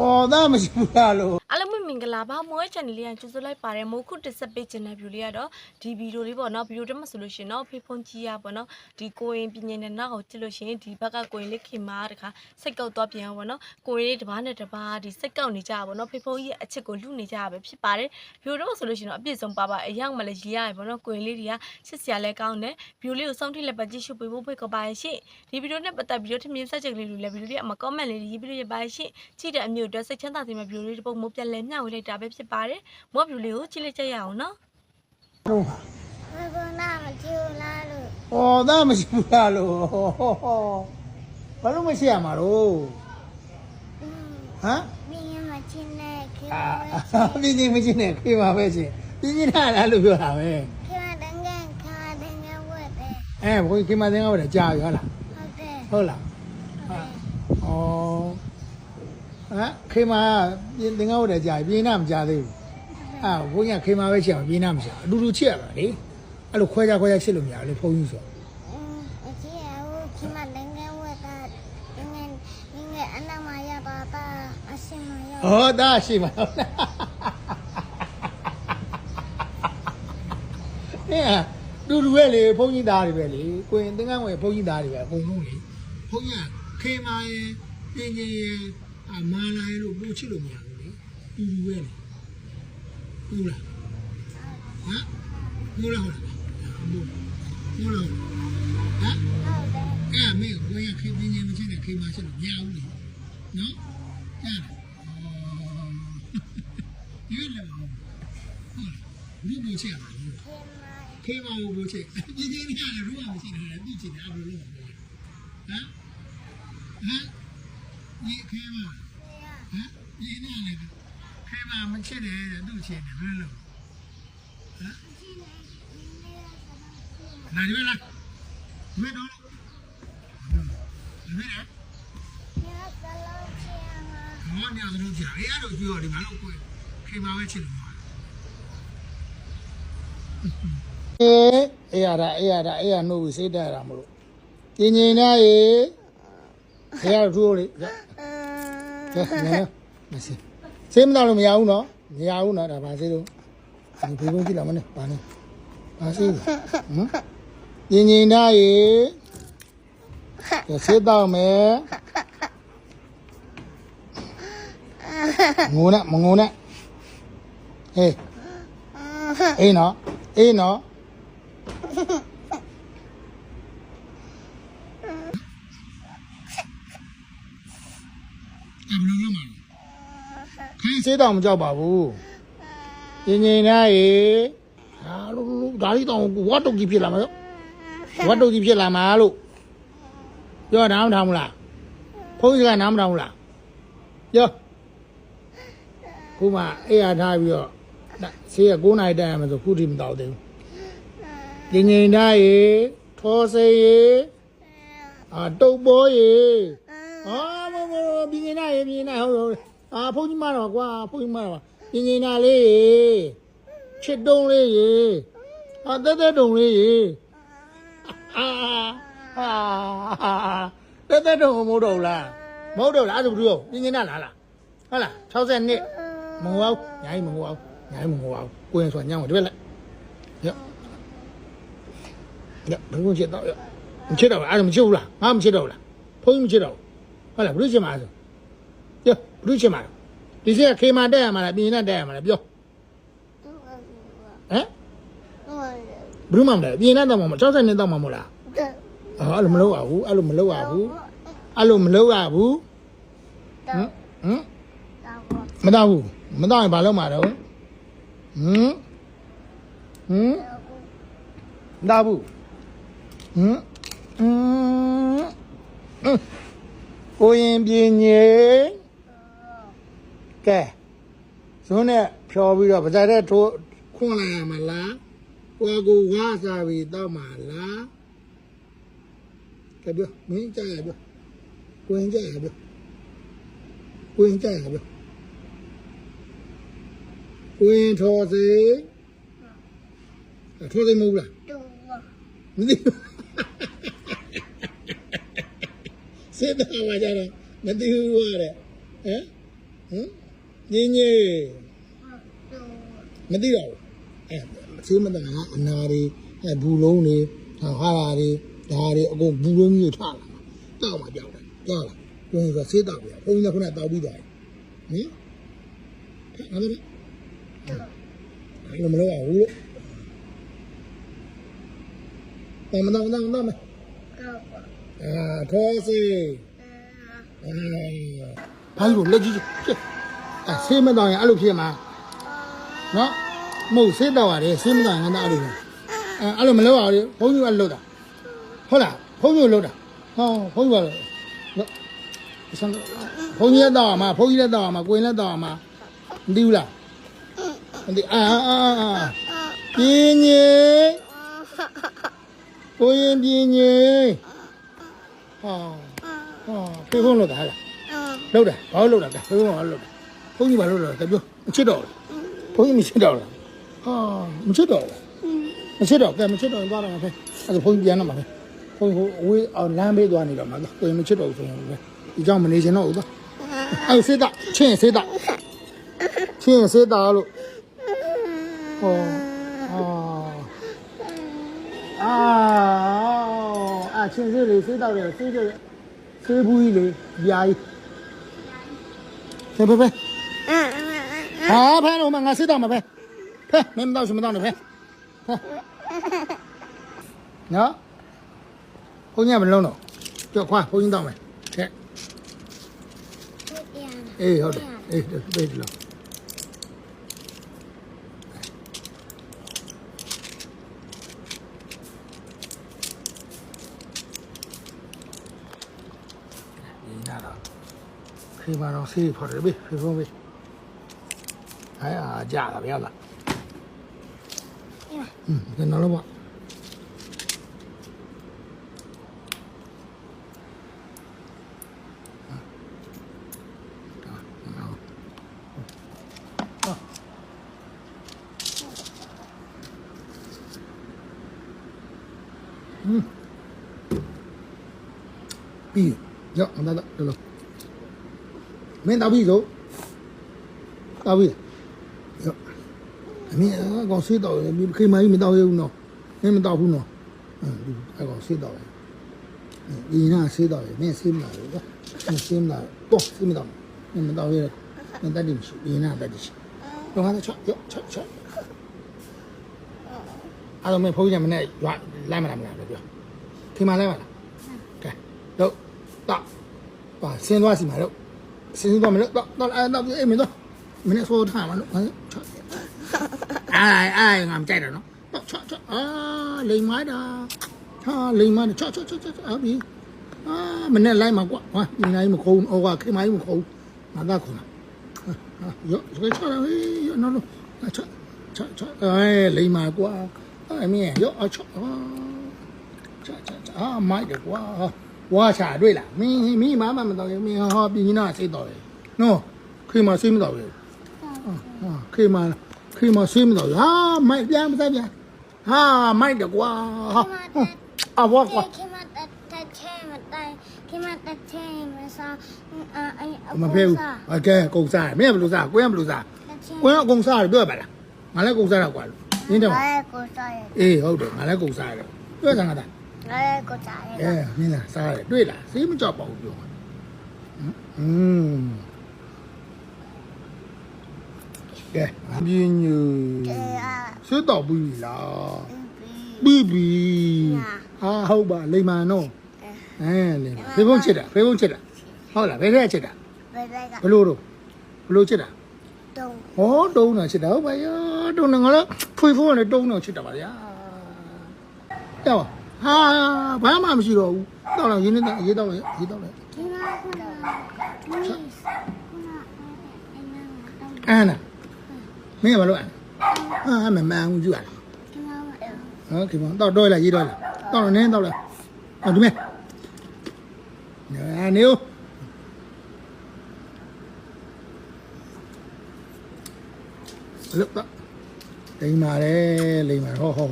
ဩသားမရှိဘူးလားလို့ အားလုံးပဲမင်္ဂလာပါမောရဲ့ channel လေးကကြိုဆိုလိုက်ပါတယ်မိုးခုတစ်ဆက်ပေးခြင်းတဲ့ view လေးကတော့ဒီဗီဒီယိုလေးပေါ့နော်ဗီဒီယိုတက်မှာဆိုလို့ရှိရင်တော့ဖေဖုန်ကြီးရပေါ့နော်ဒီကိုရင်ပြင်းနေတဲ့နောက်ကိုကြည့်လို့ရှိရင်ဒီဘက်ကကိုရင်လေးခင်မာတခါစိတ်ကောက်သွားပြန်အောင်ပေါ့နော်ကိုရင်လေးတစ်ပားနဲ့တစ်ပားဒီစိတ်ကောက်နေကြပါပေါ့နော်ဖေဖုန်ကြီးရဲ့အချစ်ကိုလူနေကြရပဲဖြစ်ပါတယ်ဗီဒီယိုတက်မှာဆိုလို့ရှိရင်တော့အပြည့်စုံပါပါအရောက်မှလည်းရေးရတယ်ပေါ့နော်ကိုရင်လေးတွေကချစ်စရာလည်းကောင်းတယ်ဗီဒီယိုလေးကိုစောင့်ထိလည်းပဲကြည့်ရှုပေးဖို့ဖိတ်ခေါ်ပါရရှင်ဒီဗီဒီယိုနဲ့ပတ်သက်ဗီဒီယိုထင်မြင်ဆက်ချက်ကလေးတွေလည်းဗီဒီယိုလေးအမ comment လေးရေးပြီးရပါရှင်ကြည့်တဲ့အမျိုးအတွက်စိတ်ချမ်းသာစေမယ့်ဗီဒီယိုလေးတစ်ပုဒ်မိုးပြန်လဲမျှဝေလိုက်တာပဲဖြစ်ပါတယ်မော့ဗီဒီယိုလေးကိုကြည့်လိုက်ကြရအောင်နော်တော့ဟာမကနာမချူလာလို့ဩသားမရှိဘူးလားလို့ဘာလို့မရှိရမှာတော့ဟမ်မင်းမချင်းနဲ့ခေအာဝဲပြင်းချင်းမချင်းနဲ့ခေမှာပဲချင်းပြင်းချင်းထားလားလို့ပြောတာပဲခေဝတငယ်ခါတငယ်ဝဲတယ်အဲဘုန်းကြီးခေမသိန်းကပဲကြာပြီဟုတ်လားဟုတ်တယ်ဟုတ်လားဩ ဟမ်ခေမပြင်းသင်္ကန်းဝတ်တယ်ကြာပြီပြင်းနာမကြာသေးဘူးအာဘုန်းကြီးခေမပဲချင်အောင်ပြင်းနာမချင်အတူတူချစ်ရပါလေအဲ့လိုခွဲခြားခွဲခြားချစ်လို့မရဘူးလေဖုန်းကြီးဆိုအင်းအချီအဟိုခမတငယ်ဝဲတာငယ်ငယ်အနာမရပါပါအစင်မရဟောဒါရှိမှာဟုတ်လားအဲတူတူပဲလေဘုန်းကြီးသားတွေပဲလေကိုရင်သင်္ကန်းဝယ်ဘုန်းကြီးသားတွေပဲအကုန်လုံးလေဘုန်းကြီးကခေမာရဲ့ပြင်းကြီးရဲ့ အမာလာရဲ့လို့ဘူးချစ်လို့မရဘူးလေတူတူပဲလေဟုတ်လားဟမ်ဟုတ်လားဟုတ်လားဟုတ်လားဟမ်ဟုတ်တယ်အဲ့မင်းကိုရခေပြင်းကြီးမချစ်နဲ့ခေမာချစ်လို့မရဘူးလေနော်အဲ့ဒါရွေးလည်းမဟုတ်ဘူးဘူးချစ်ရမှာခေမခေမာကိုဘူးချစ်ပြင်းကြီးကလည်းรู้အောင်ရှိတယ်သူ့ချစ်တယ်အဘလို့လုပ်တယ်ဟမ်ဟမ် ဒီခေမာရဟမ်ဒီနေ့လည်းခေမာမချစ်တယ်သူ့ချစ်တယ်ဘယ်လိုဟမ်ချီနေနေလာကြလားမင်းတို့မင်းရရကလောချီမမောင်ညာတို့ကြာအေးအဲ့လိုပြောဒီမှာလို့ကိုခေမာပဲချစ်လို့မှာအေးအေးရတာအေးရတာအေးရနှုတ်ပြီးစိတ်တက်ရတာမလို့ကျင်ကျင်သားရေ ခေရတို့လေကဲနော်မရှိစိတ်မတော်လို့မရဘူးနော်မရဘူးနော်ဒါပါစေတော့ဒီဘေးဘုံကြည့်လာမနဲ့ပါနေပါစေဟမ်ကျင်ကျင်သားရေကဲစိတ်တော့မယ်ငိုနဲ့မငိုနဲ့ဟေးအေးနော်အေးနော် အဘလုံးလုံးမှာခိုင်း စေးတော့မကြောက်ပါဘူးညင်ညင်သားရေဟာလို့လို့ဒါလေးတော့ဝတ်တုတ်ကြီးဖြစ်လာမှာရောဝတ်တုတ်ကြီးဖြစ်လာမှာလို့ပြောတာမထောင်ဘူးလားဖုန်းကြီးကနားမထောင်ဘူးလားပြောခုမှအေးအားထားပြီးတော့ဆေးက9နိုင်တက်ရမယ်ဆိုခုထိမတော့သေးဘူးညင်ညင်သားရေထောစေးရေအာတုတ်ပေါ်ရေအာမမပြင်းနေတာရေပြင်းနေတာဟုတ်ဟုတ် အာဖုန်းကြီးမတော့ကွာဖုန်းကြီးမတော့ပြင်းနေတာလေးရေချစ်တုံးလေးရေအာတက်တက်တုံးလေးရေအာအာတက်တက်တုံးမဟုတ်တော့လားမဟုတ်တော့လားအဲ့ဒါဘူးပြင်းနေတာလားလားဟုတ်လား60နှစ်မငိုအောင်ညာကြီးမငိုအောင်ညာကြီးမငိုအောင်ကိုရင်ဆိုညောင်းတယ်ပဲလက်ရောရဘယ်လိုချစ်တော့ရမချစ်တော့အဲ့ဒါမချစ်ဘူးလားငါမချစ်တော့ဘူးလားဖုန်းကြီးမချစ်တော့ဘူးဟုတ်လားဘုရုချင်မှာဆိုပြော ဘုရုချင်မှာဒီစက်ခေမာတက်ရမှာလားပြင်နဲ့တက်ရမှာလားပြောဟမ်ဘုရုမှမလဲပြင်နဲ့တော့မှာ60နဲ့တော့မှာမဟုတ်လားဟောအဲ့လိုမလုပ်ရဘူးအဲ့လိုမလုပ်ရဘူးအဲ့လိုမလုပ်ရဘူးဟမ်ဟမ်မတော့ဘူးမတော့ရင်ဘာလုပ်မှာတော့ဟမ်ဟမ်မတော့ဘူးဟမ်ဟမ်ကိုရင်ပြင်းညေ ကဲဇုံးနဲ့ဖြော်ပြီးတော့ဗဇာတဲ့ထိုးခွန်လိုက်ရမလားကိုယ်ကိုဝါစားပြီးတော့မှာလားကဲပြောမင်းကြရပြောကိုရင်ကြရပြောကိုရင်ကြရပြောကိုရင်ထော်စေထော်စေမဟုတ်လားတူမသိဘူးစေတာပါကြတော့မသိဘူးရတယ်ဟမ်ဟမ် ညင်ညင်မသိတော့ဘူးအဲဆေးမတန်ကအနာတွေအဲဘူးလုံးတွေဟာဟာရာတွေဒါတွေအကုန်ဘူးလုံးကြီးထားလာတောက်မှကြောက်တယ်ကြောက်လာဘုန်းကြီးကဆေးတောက်ပြဘုန်းကြီးကခုနတောက်ပြီးသွားတယ်ဟင်ငါတို့လည်းမလုပ်အောင်လို့တမတော်တော်တော်မအာထောစီဘာလို့လက်ကြီးဖြစ် အဲဆေးမတော်ရင်အဲ့လိုဖြစ်မှာနော်မဟုတ်ဆေးတောက်ရတယ်ဆေးမတော်ရင်ငါတော့အဲ့လိုအဲအဲ့လိုမလုပ်အောင်လေဘုန်းကြီးကလှုပ်တာဟုတ်လားဘုန်းကြီးလှုပ်တာဟောဘုန်းကြီးကလို့ဆန်းဘုန်းကြီးလက်တော့မှာဘုန်းကြီးလက်တော့မှာကိုရင်လက်တော့မှာမသိဘူးလားမသိအာအာအာပြင်းညေကိုရင်ပြင်းညေဟောဟောဖေဖုန်းလို့တာဟလားလောက်တာဘာလို့လောက်တာဖေဖုန်းကလောက်တာ ဘုန်းကြီးဘာလို့လောက်တာပြောမချစ်တော့ဘူးဘုန်းကြီးမချစ်တော့လားဟာမချစ်တော့ဘူးမချစ်တော့ကဲမချစ်တော့သွားတော့မှာဖေအဲ့ဒါဘုန်းကြီးပြန်တော့မှာဖေဘုန်းကြီးဟိုအဝေးအောင်လမ်းဘေးသွားနေတော့မှာကိုရင်မချစ်တော့ဘူးဆိုရင်ပဲဒီကြောင့်မနေချင်တော့ဘူးသွားအဲ့စေးတာချင်းစေးတာချင်းစေးတာလို့ဟောအာအာအချင်းစေးလေးစေးတော့တယ်စေးတယ်စေးဘူးကြီးလေပြာကြီးဖေဖေဖေဟာ ဖဲတော့မငါစေးတော့မှာဖေဖေမင်းမတော့စမတော့နဲ့ဖေဖေနော်ဘုန်းကြီးကမလုံးတော့ကြောက်ခွာဘုန်းကြီးတော့မယ်တဲ့အေးဟုတ်တယ်အေးပြေးတယ်လို့ဒီနာတော့ခေမာတော့ဆေး ဖော်တယ်ဘေးဖေဖုံးဘေးအဲအာကြာတာဗျာလားอืมဒီနော်လို့ပါပြီးရောအောင်တော့တော့လို့မင်းတော့ပြီးဆိုတော့ပြီးရော အမေအကောင်ဆေးတော့ခေမာကြီးမတော့ရဘူးနော်မင်းမတော့ဘူးနော်အဲဒီအကောင်ဆေးတော့ဒီနာဆေးတော့မင်းဆေးမလားကွာဆေးမလားတော့ဆေးမတော့မင်းမတော့ရမင်းတတ်တယ်မရှိဒီနာတတ်တယ်ရှိတော့ဟာချောရောချောချောအဲ့တော့မင်းဖုန်းကြမနဲ့ရွာလိုက်မလားမလားပြောခေမာလိုက်မလားကဲတော့တော့ပါဆင်းသွားစီမှာတော့ဆင်းသွားမလို့တော့တော့အဲ့တော့အေးမင်းတော့မင်းဆိုထားမှာလို့ဟာချော အိုင်အိုင်ငါမကြိုက်တော့နော်တော့ချောချောအာလိမ်မာတာဟာလိမ်မာတာချောချောချောချောအဘီအာမနဲ့လိုက်မှာကွာဟာဒီနိုင်မခုံးဩကခေမိုင်းမခုံးငါသားခုံးဟာရောစကချောရဟေးရောနော်ချောချောချောအဲလိမ်မာကွာအမင်းရောအချောအာချာချာချာအာမိုက်တယ်ကွာဝါချာတွေ့လားမင်းမင်းမမမတော့မင်းဟောပြင်းနာစိတ်တော့တယ်နော်ခေမစိတ်မတော့ဘူးဟာခေမ ခရီးမဆွေးမတော့ဟာမိုက်ပြန်မသားပြန်ဟာမိုက်တကွာဟာအဘောကွာခင်မတတ်ချဲမတိုင်ခင်မတတ်ချဲမစားအဲမဖေးဘူးအကဲကုံစားမင်းကဘလို့စားကိုရမလို့စားကိုရကုံစားတယ်ပြောပါလားငါလည်းကုံစားတာကွာနင်းတော့ငါလည်းကုံစားတယ်အေးဟုတ်တယ်ငါလည်းကုံစားတယ်ပြောကြတာငါလည်းကုံစားတယ်အဲနင်းလားစားတယ်တွေ့လားစေးမကြောက်ပါဘူးပြောอืม ကဲပြင်းညူအဲအာဆွတ်တော့ပြီလားပြီးပြီဟာဟုတ်ပါလိမ္မာနော်အဲလိမ္မာဖေဖုံးချစ်တာဖေဖုံးချစ်တာဟုတ်လားဘယ်ထဲချစ်တာဘယ်လိုကဘလို့တော့ဘလို့ချစ်တာတုံးဟောတုံးတာချစ်တာဟုတ်ပါရဲ့တုံးတယ်ငါလည်းဖွေဖိုးနဲ့တုံးတော့ချစ်တာပါဗျာတော့ဟာဘာမှမရှိတော့ဘူးတော့လာရင်းနေတာရေးတော့လေရေးတော့လေဒီမှာ ကဒီခုနအင်းနာတော့အန်းနာမင်းကဘာလို့အန်းဟာမမန်ဘူးကြည့်ရလားဒီမှာမအဲ့ဟုတ်ကဲ့ပါတော့တော့လာရေးတော့လာတော့နင်းတော့လာအော်ဒီမဲ့နေနေဦးလို့တော့လိမ္မာတယ်လိမ္မာဟောဟော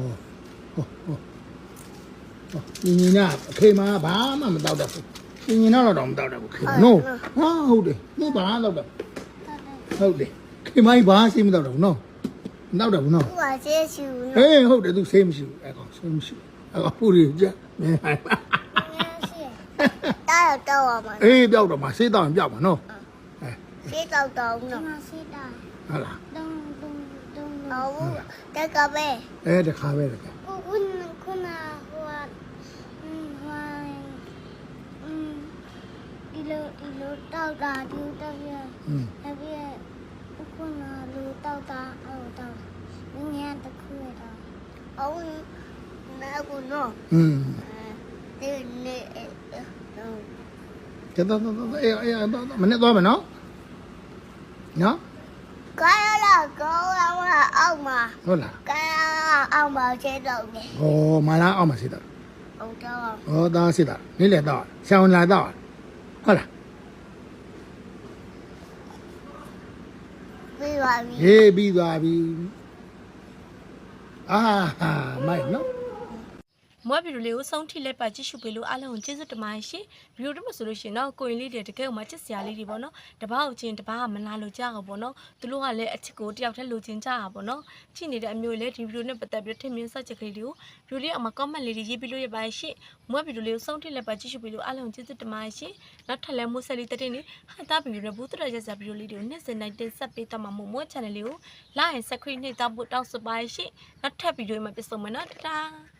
ဟောဟောဟောညီညီနာအခေမာဘာမှမတော့တတ်ဘူးညီညီနာတော့တော့မတော့တတ်ဘူးခေမာ no ဟာဟုတ်တယ်မင်းဘာတော့တော့ တာ ဟုတ်တယ်ခင်မကြီးဘာဆေးမတော့တော့ဘူးနော်မတော့တော့ဘူးနော် 我接受 ဟေးဟုတ်တယ်သူဆေးမရှိဘူးအဲ့ကောင်ဆေးမရှိဘူးအဲ့ကောင်ပူရီကြမင်းဟိုင် 应该是，打有到我们， အေးပြောက်တော့မှဆေးတောင်းရင်ပြောက်မှာနော်အဲ 谁找到呢？是的， ဟုတ်လား 咚咚咚。哦，这个呗， အဲတခါပဲလေ 我我我那我，嗯我，嗯，一路一路到达就到这。 อืม 那边 ခုနလူတောက်တာအော်တော့ငင်းတခုရတော့အော်နာကူနော်อืมဒီနေတော့ကျတော့တော့အေးအေးမနေ့သွားမယ်နော်နော်ကာရလာကောင်းလာအောက်မှာဟုတ်လားကာရလာအောက်မှာချဲတော့နေဟောမလာအောင်မဆေးတော့ဟုတ်တော့ဟောသားဆေးတော့နေ့လေတော့ဆောင်းလာတော့ဟုတ်လား ပြီးပါပြီဟေးပြီးသွားပြီအာဟာမိုက်နော် မွေးဗီဒီယိုလေးကိုဆုံးထိလိုက်ပါကြည့်ရှုပေးလို့အားလုံးကိုကျေးဇူးတင်ပါတယ်ရှင်ဗီဒီယိုတော့မဆိုလို့ရှင်တော့ကိုရင်လေးတွေတကယ်ကိုမှချစ်စရာလေးတွေပေါ့နော်တပားကိုချင်းတပားကမလာလို့ကြောက်ပေါ့နော်သူတို့ကလည်းအချစ်ကိုတယောက်တည်းလိုချင်ကြတာပေါ့နော်ချိနေတဲ့အမျိုးလေးဒီဗီဒီယိုနဲ့ပတ်သက်ပြီးထင်မြင်စောက်ချက်ကလေးတွေကိုဗီဒီယိုလေးအောက်မှာ comment လေးတွေရေးပြီးလို့ရပါတယ်ရှင်မွေးဗီဒီယိုလေးကိုဆုံးထိလိုက်ပါကြည့်ရှုပေးလို့အားလုံးကိုကျေးဇူးတင်ပါတယ်ရှင်နောက်ထပ်လည်းမိုးဆက်လေးတဲ့နေဟာတာဗီဒီယိုနဲ့ဘူးတရရစဗီဒီယိုလေးတွေကိုနေ့စဉ်တိုင်းတင်ဆက်ပေးတော့မှာမို့မွေး channel လေးကို like and subscribe နှိပ်တော့ဖို့တောင်းဆိုပါတယ်ရှင်နောက်ထပ်ဗီဒီယိုမှာပြန်ဆုံမယ်နော်တတား